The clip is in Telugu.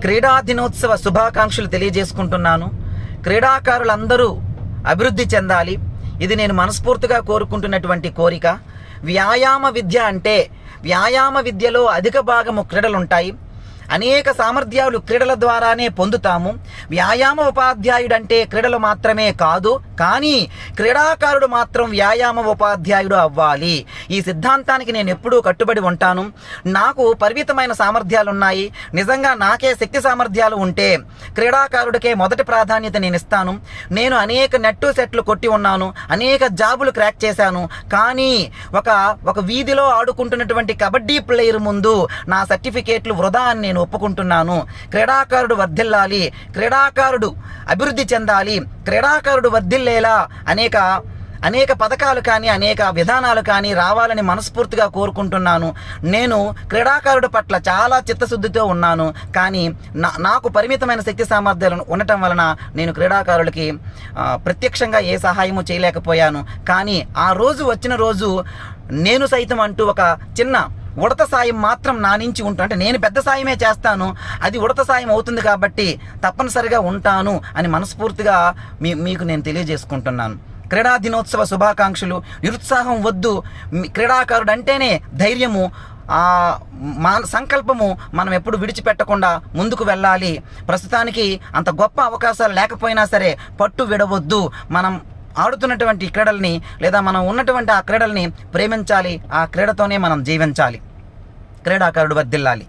క్రీడా దినోత్సవ శుభాకాంక్షలు తెలియజేసుకుంటున్నాను. క్రీడాకారులందరూ అభివృద్ధి చెందాలి. ఇది నేను మనస్ఫూర్తిగా కోరుకుంటున్నటువంటి కోరిక. వ్యాయామ విద్య అంటే వ్యాయామ విద్యలో అధిక భాగము క్రీడలుంటాయి. అనేక సామర్థ్యాలు క్రీడల ద్వారానే పొందుతాము. వ్యాయామ ఉపాధ్యాయుడు అంటే క్రీడలు మాత్రమే కాదు కానీ క్రీడాకారుడు మాత్రం వ్యాయామ ఉపాధ్యాయుడు అవ్వాలి. ఈ సిద్ధాంతానికి నేను ఎప్పుడూ కట్టుబడి ఉంటాను. నాకు పరిమితమైన సామర్థ్యాలు ఉన్నాయి నిజంగా నాకే శక్తి సామర్థ్యాలు ఉంటే క్రీడాకారుడికే మొదటి ప్రాధాన్యత నేను ఇస్తాను. నేను అనేక నెట్టు సెట్లు కొట్టి ఉన్నాను అనేక జాబులు క్రాక్ చేశాను. కానీ ఒక ఒక వీధిలో ఆడుకుంటున్నటువంటి కబడ్డీ ప్లేయర్ ముందు నా సర్టిఫికేట్లు వృధా అని నేను ఒప్పుకుంటున్నాను. క్రీడాకారుడు వర్ధిల్లాలి క్రీడాకారుడు అభివృద్ధి చెందాలి క్రీడాకారుడు వర్ధిల్లేలా అనేక అనేక పథకాలు కానీ అనేక విధానాలు కానీ రావాలని మనస్ఫూర్తిగా కోరుకుంటున్నాను. నేను క్రీడాకారుడు పట్ల చాలా చిత్తశుద్ధితో ఉన్నాను. కానీ నా నాకు పరిమితమైన శక్తి సామర్థ్యాలు ఉండటం వలన నేను క్రీడాకారులకి ప్రత్యక్షంగా ఏ సహాయము చేయలేకపోయాను. కానీ ఆ రోజు వచ్చిన రోజు నేను సైతం అంటూ ఒక చిన్న ఉడత సాయం మాత్రం నా నుంచి ఉంటాను అంటే నేను పెద్ద సాయమే చేస్తాను అది ఉడత సాయం అవుతుంది కాబట్టి తప్పనిసరిగా ఉంటాను అని మనస్ఫూర్తిగా మీ మీకు నేను తెలియజేసుకుంటున్నాను. క్రీడా దినోత్సవ శుభాకాంక్షలు. నిరుత్సాహం వద్దు. క్రీడాకారుడు అంటేనే ధైర్యము మా సంకల్పము మనం ఎప్పుడు విడిచిపెట్టకుండా ముందుకు వెళ్ళాలి. ప్రస్తుతానికి అంత గొప్ప అవకాశాలు లేకపోయినా సరే పట్టు విడవద్దు. మనం ఆడుతున్నటువంటి క్రీడల్ని లేదా మనం ఉన్నటువంటి ఆ క్రీడల్ని ప్రేమించాలి ఆ క్రీడతోనే మనం జీవించాలి. క్రీడాకారుడు వర్దిల్లాలి